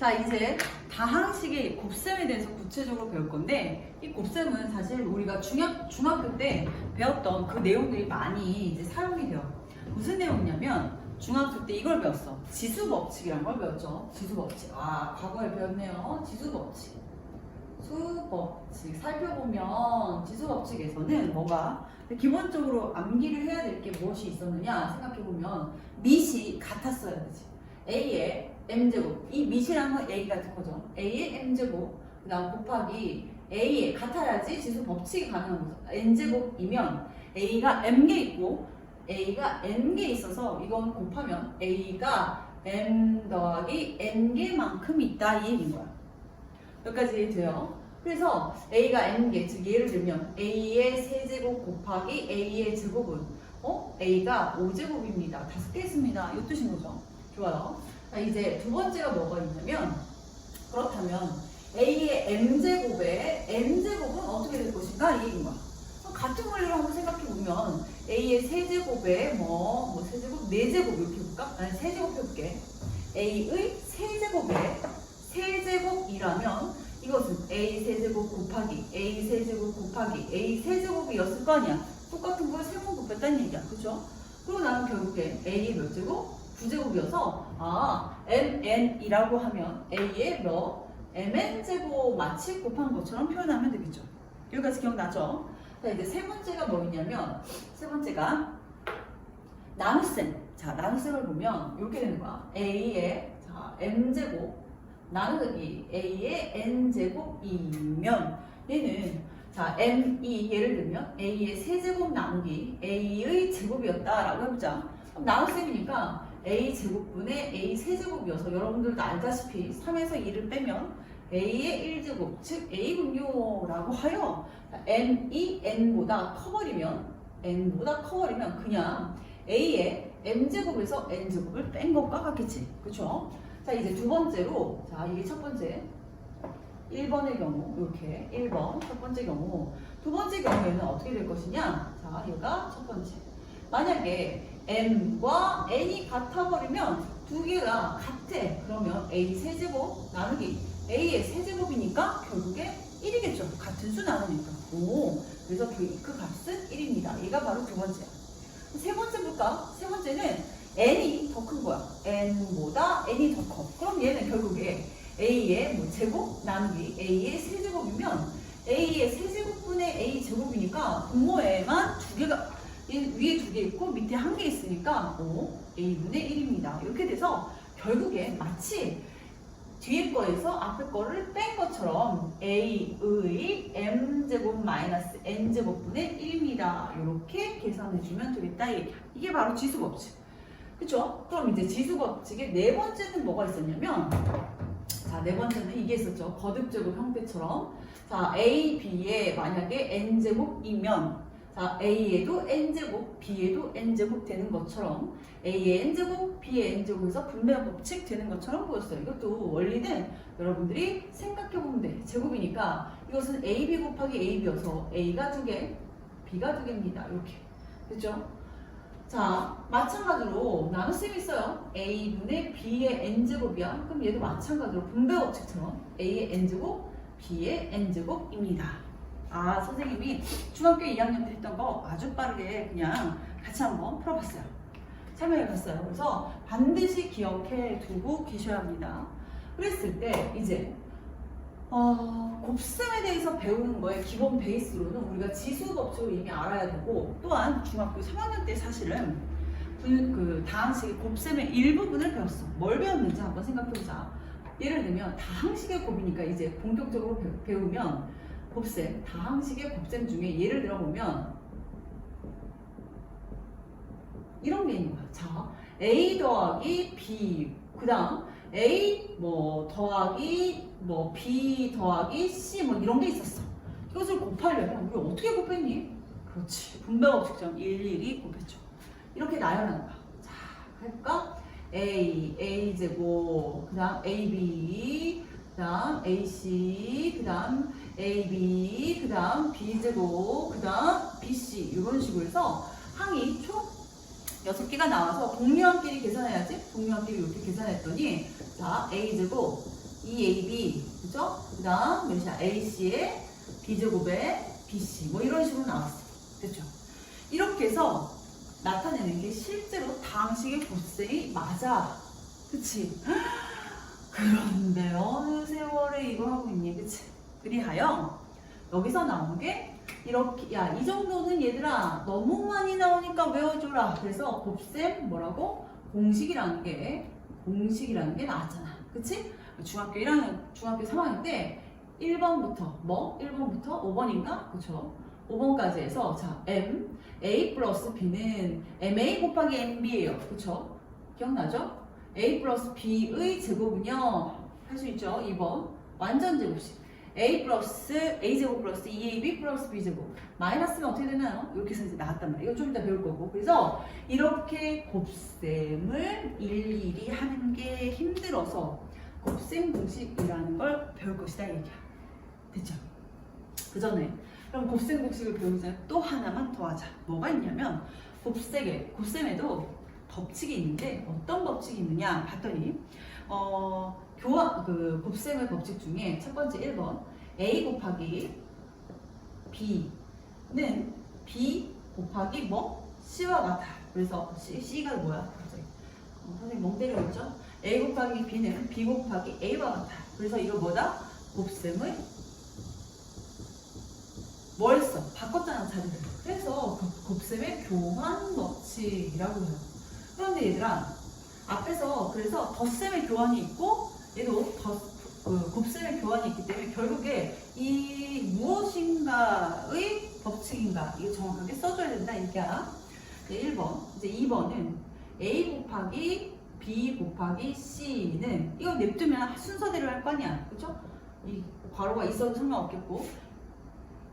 자, 이제 다항식의 곱셈에 대해서 구체적으로 배울 건데, 이 곱셈은 사실 우리가 중학, 중학교 때 배웠던 그 내용들이 많이 이제 사용이 돼요. 무슨 내용이냐면, 중학교 때 이걸 배웠어. 지수 법칙이란 걸 배웠죠. 지수 법칙. 아, 과거에 배웠네요. 지수 법칙. 수 법칙. 살펴보면 지수 법칙에서는 뭐가 기본적으로 암기를 해야 될 게 무엇이 있었느냐 생각해보면 밑이 같았어야 되지. A의 M제곱. 이 밑이라는 건 A 같은 거죠. A의 M제곱. 그 다음 곱하기 A의 같아야지 지수 법칙이 가능한 거죠. N제곱이면 A가 M개 있고 A가 N개 있어서 이건 곱하면 A가 M 더하기 N개만큼 있다 이 얘기인 거야. 여기까지 돼요. 그래서 A가 N개, 즉 예를 들면 A의 세제곱 곱하기 A의 제곱은 어? A가 5제곱입니다. 다섯 개 있습니다. 이 뜻인 거죠. 좋아요. 자, 이제 두 번째가 뭐가 있냐면 그렇다면 A의 M제곱에 N제곱은 어떻게 될 것인가 이 얘기인 거야. 같은 원리로 한번 생각해 보면 A의 세제곱에 뭐, 뭐 세제곱, 네제곱 이렇게 해볼까? 아니 세제곱 해볼게. A의 세제곱에 세제곱이라면 이것은 A 세제곱 곱하기 A 세제곱 곱하기 A 세제곱이었을 거 아니야. 똑같은 걸 세 번 곱했다는 얘기야. 그죠? 그리고 나는 결국에 A의 몇 제곱? 9제곱이어서 아 MN이라고 하면 A의 몇? MN 제곱 마치 곱한 것처럼 표현하면 되겠죠. 여기까지 기억나죠? 자 이제 세 번째가 뭐였냐면 세 번째가 나눗셈. 자 나눗셈을 보면 이렇게 되는 거야. A의 자 M 제곱 나누기 A의 N 제곱이면 얘는 자 M2 예를 들면 A의 세제곱 나누기 A의 제곱이었다라고 해보자. 그럼 나눗셈이니까 A 제곱분의 A 세제곱이어서 여러분들도 알다시피 3에서 2를 빼면 A의 1제곱 즉 A군요라고 하여 M이 N보다 커버리면 N보다 커버리면 그냥 A의 M제곱에서 N제곱을 뺀 것과 같겠지. 그쵸? 자 이제 두 번째로 자 이게 첫 번째. 1번의 경우 이렇게 1번 첫 번째 경우. 두 번째 경우에는 어떻게 될 것이냐? 자 얘가 첫 번째. 만약에 m과 n이 같아버리면 두 개가 같아. 그러면 a 세제곱 나누기 a의 세제곱이니까 결국에 1이겠죠. 같은 수 나누니까. 오 그래서 그, 그 값은 1입니다. 얘가 바로 두 번째야. 세 번째 볼까? 세 번째는 n이 더 큰 거야. N보다 n이 더 커. 그럼 얘는 결국에 a의 뭐 제곱 나누기 a의 세제곱이면 a의 세제곱분의 a 제곱이니까 분모에만 두 개가 얘 위에 두 개 있고 밑에 한 개 있으니까 5 a분의 1입니다. 이렇게 돼서 결국에 마치 뒤에 거에서 앞에 거를 뺀 것처럼 a의 m제곱 마이너스 n제곱분의 1입니다. 이렇게 계산해주면 되겠다. 이 얘기야. 이게 바로 지수법칙. 그쵸? 그럼 이제 지수법칙의 네 번째는 뭐가 있었냐면 자, 네 번째는 이게 있었죠. 거듭제곱 형태처럼. 자, A, B에 만약에 N제곱이면, 자, A에도 N제곱, B에도 N제곱 되는 것처럼, A의 N제곱, B의 N제곱에서 분배 법칙 되는 것처럼 보였어요. 이것도 원리는 여러분들이 생각해보면 돼. 제곱이니까 이것은 AB 곱하기 AB여서 A가 두 개, B가 두 개입니다. 이렇게. 됐죠? 자, 마찬가지로 나눗셈이 있어요. A분의 B의 N제곱이야. 그럼 얘도 마찬가지로 분배 법칙처럼 A의 N제곱, B의 N제곱입니다. 아, 선생님이 중학교 2학년 때 했던 거 아주 빠르게 그냥 같이 한번 풀어봤어요. 설명해 봤어요. 그래서 반드시 기억해 두고 계셔야 합니다. 그랬을 때 이제 어, 곱셈에 대해서 배우는 거에 기본 베이스로는 우리가 지수 법칙을 이미 알아야 되고 또한 중학교 3학년 때 사실은 분- 그 다항식의 곱셈의 일부분을 배웠어. 뭘 배웠는지 한번 생각해보자. 예를 들면 다항식의 곱이니까 이제 본격적으로 배- 배우면 곱셈, 다항식의 곱셈 중에 예를 들어보면 이런 게 있는 거야. 자, A 더하기 B, 그 다음 A 뭐 더하기 뭐 B 더하기 C 뭐 이런 게 있었어. 이것을 곱하려면 우리 어떻게 곱했니? 그렇지. 분배 법칙처럼 일일이 곱했죠. 이렇게 나열하는 거야. 자, 해볼까? A, A 제곱, 그 다음 AB, 그 다음 AC, 그 다음 AB, 그 다음 B 제곱, 그 다음 BC 이런 식으로 해서 항이 총 여섯 개가 나와서 동류함끼리 계산해야지. 동류함끼리 이렇게 계산했더니 자 A 제곱 EAB, 그죠? 그 다음 몇이야? AC에 B제곱에 BC, 뭐 이런 식으로 나왔어. 됐죠? 이렇게 해서 나타내는 게 실제로 다항식의 곱셈이 맞아. 그치? 그런데 어느 세월에 이거 하고 있니? 그치? 그리하여 여기서 나온 게 이렇게 야 이 정도는 얘들아 너무 많이 나오니까 외워줘라. 그래서 곱셈 뭐라고? 공식이라는 게 공식이라는 게 나왔잖아. 그치? 중학교 1학년, 중학교 3학년 때 1번부터 뭐? 1번부터 5번인가? 그쵸? 5번까지 해서 자 M A 플러스 B는 MA 곱하기 MB예요. 그쵸? 기억나죠? A 플러스 B의 제곱은요 할 수 있죠? 2번 완전 제곱식 A 플러스 A 제곱 플러스 2AB 플러스 B 제곱 마이너스는 어떻게 되나요? 이렇게 해서 이제 나왔단 말이에요. 이거 좀 이따 배울 거고 그래서 이렇게 곱셈을 일일이 하는 게 힘들어서 곱셈 공식이라는 걸 배울 것이다 이 얘기야. 됐죠? 그 전에 그럼 곱셈 공식을 배우기 전에 또 하나만 더 하자. 뭐가 있냐면 곱셈에 곱셈에도 법칙이 있는데 어떤 법칙이 있느냐 봤더니 어 교환 그 곱셈의 법칙 중에 첫 번째 1번 a 곱하기 b는 b 곱하기 뭐 c와 같아. 그래서 c, c가 뭐야? 갑자기 어, 선생님 멍 때려있죠? a 곱하기 b는 b 곱하기 a와 같아. 그래서 이거 뭐다? 곱셈의 뭘 써? 바꿨잖아 자리를. 그래서 곱- 곱셈의 교환 법칙이라고 해요. 그런데 얘들아 앞에서 그래서 덧셈의 교환이 있고 얘도 덧, 그 곱셈의 교환이 있기 때문에 결국에 이 무엇인가의 법칙인가 이거 정확하게 써줘야 된다 이게야. 네, 1번 이제 2번은 a 곱하기 b 곱하기 c는 이거 냅두면 순서대로 할 거 아니야 그쵸? 이 괄호가 있어도 상관없겠고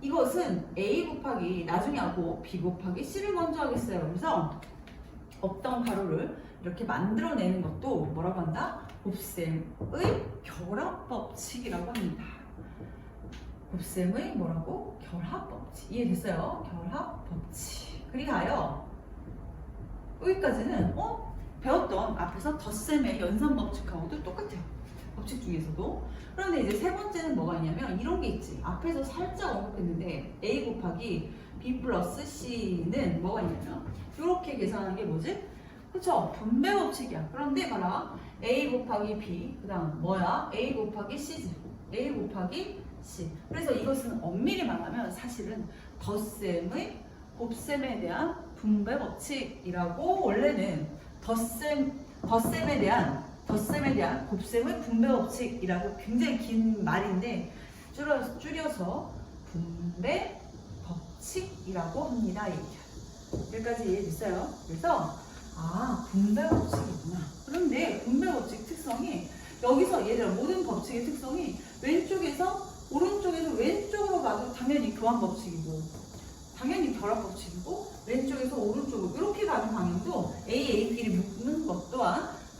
이것은 a 곱하기 나중에 하고 b 곱하기 c를 먼저 하겠어요 그래서 없던 가로를 이렇게 만들어내는 것도 뭐라고 한다? 곱셈의 결합법칙이라고 합니다. 곱셈의 뭐라고? 결합법칙. 이해됐어요? 결합법칙. 그리하여 여기까지는 어? 배웠던 앞에서 덧셈의 연산법칙하고도 똑같아요. 법칙 중에서도. 그런데 이제 세 번째는 뭐가 있냐면 이런 게 있지. 앞에서 살짝 언급했는데 a 곱하기 b 플러스 c는 뭐가 있냐면 이렇게 계산하는 게 뭐지? 그쵸? 분배 법칙이야. 그런데 봐라. a 곱하기 b 그 다음 뭐야? a 곱하기 c지. a 곱하기 c. 그래서 이것은 엄밀히 말하면 사실은 덧셈의 곱셈에 대한 분배 법칙이라고 원래는 덧셈 덧셈에 대한 덧셈에 대한 곱셈의 분배 법칙이라고 굉장히 긴 말인데 줄여, 줄여서 분배 법칙이라고 합니다. 여기까지 이해됐어요? 그래서 아 분배 법칙이구나. 그런데 분배 법칙 특성이 여기서 얘들아 모든 법칙의 특성이 왼쪽에서 오른쪽에서 왼쪽으로 가도 당연히 교환 법칙이고 당연히 결합 법칙이고 왼쪽에서 오른쪽으로 이렇게 가는 방향도 A, A, B를 묶는 것 또한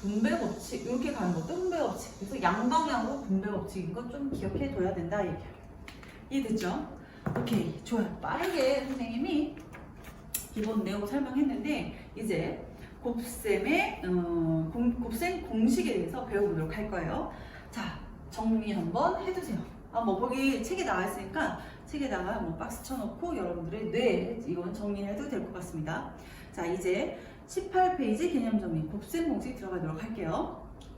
분배 법칙 이렇게 가는 것도 분배 법칙 그래서 양방향으로 분배 법칙인 것좀 기억해 둬야 된다 이게 이해됐죠? 오케이 좋아요 빠르게 선생님이 기본 내용 설명했는데 이제 곱셈의 어, 공- 곱셈 공식에 대해서 배워보도록 할 거예요. 자 정리 한번 해두세요. 아뭐 거기 책에 나와 있으니까 책에다가 뭐 박스 쳐놓고 여러분들의 뇌 이건 정리해도 될 것 같습니다. 자 이제 18페이지 개념 정리 곱셈 공식 들어가도록 할게요.